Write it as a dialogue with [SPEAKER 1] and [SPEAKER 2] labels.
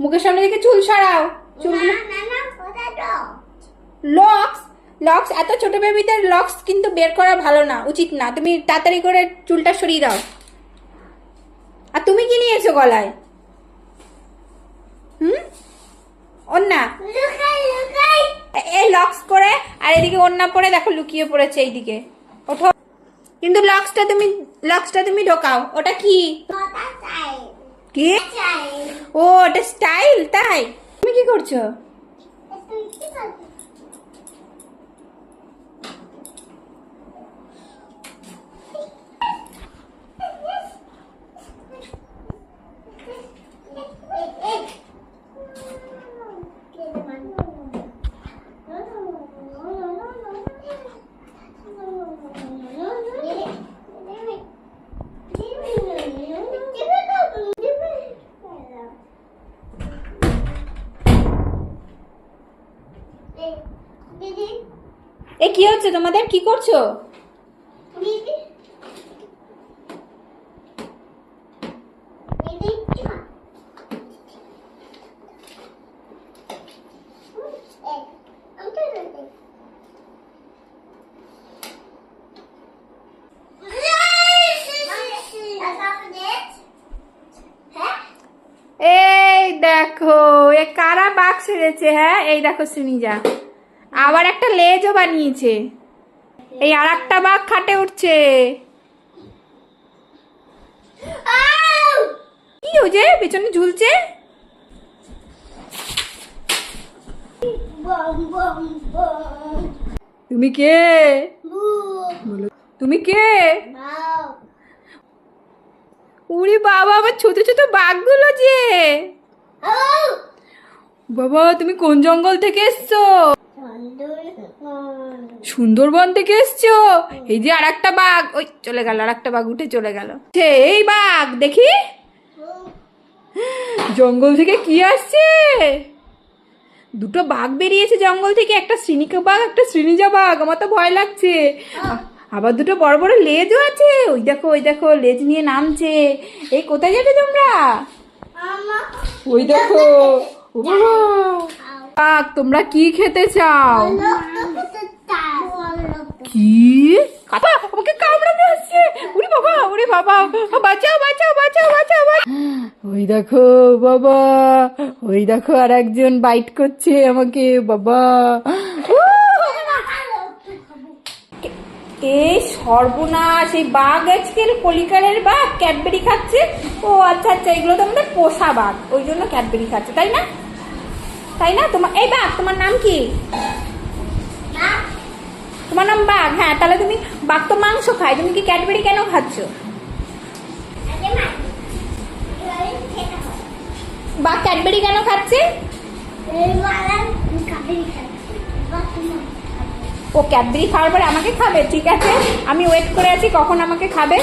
[SPEAKER 1] মুখের সামনে থেকে চুল সরাও। চুলগুলো লক্স লক্স এত ছোট বেবিদের লক্স কিন্তু বের করা ভালো না উচিত না। তুমি তাড়াতাড়ি করে চুলটা সরিয়ে দাও। আর তুমি কি নিয়েছো গলায়? হুম? অন্যা এই লক্স করে আর এদিকে অন্যা পরে দেখো লুকিয়ে পড়েছে এইদিকে। ওঠো। কিন্তু লক্সটা তুমি লক্সটা তুমি ঢোকাও। ওটা কি? কি? ও ওটা স্টাইল তাই? তুমি কি করছ
[SPEAKER 2] তুই কি করছিস দিদি
[SPEAKER 1] এ কি হচ্ছে? তোমাদের কি করছ? এই দেখো এ কারা বাঘ ছেড়েছে হ্যাঁ? এই দেখো শ্রীনিজা আবার একটা লেজও বানিয়েছে। এই আর একটা বাঘ খাটে উঠছে। কি যে পেছনে ঝুলছে? তুমি কে? তুমি কে? উড়ি বাবা আমার ছোট ছোট বাঘগুলো যে। বাবা তুমি কোন জঙ্গল থেকে এসছো? সুন্দরবন। থেকে এসছো? এই যে আর একটা বাঘ। ওই চলে গেল আর একটা বাঘ উঠে চলে গেল। এই বাঘ দেখি। জঙ্গল থেকে কি আসছে? দুটো বাঘ বেরিয়েছে জঙ্গল থেকে একটা শ্রীনিকা বাঘ একটা শ্রীনিজা বাঘ। আমার তো ভয় লাগছে। আবার দুটো বড় বড় লেজও আছে। ওই দেখো ওই দেখো লেজ নিয়ে নামছে। এই কোথায় যাবে তোমরা? ওই দেখো। ও বাঘ তোমরা কি খেতে চাও? কি? বাবা বাবা। ওই দেখো, বাবা। ওই দেখো আর একজন বাইট করছে আমাকে, বাবা। এই সর্বনাশ, এই বাঘ আজকের কলিকালের বাঘ, ক্যাডবেরি খাচ্ছে। ও আচ্ছা আচ্ছা এগুলো তো আমাদের পোষা বাঘ, ওই জন্য ক্যাডবেরি খাচ্ছে, তাই না? তাই না? তোমার এই বাঘ তোমার নাম কি? তোমার নাম বাঘ হ্যাঁ তাহলে তুমি বাঘ তো মাংস খায় তুমি কি ক্যাডবেরি কেন খাচ্ছ? বাঘ ক্যাডবেরি কেন খাচ্ছে? ও ক্যাডবেরি খাওয়ার পরে আমাকে খাবে ঠিক আছে? আমি ওয়েট করে আছি কখন আমাকে খাবে?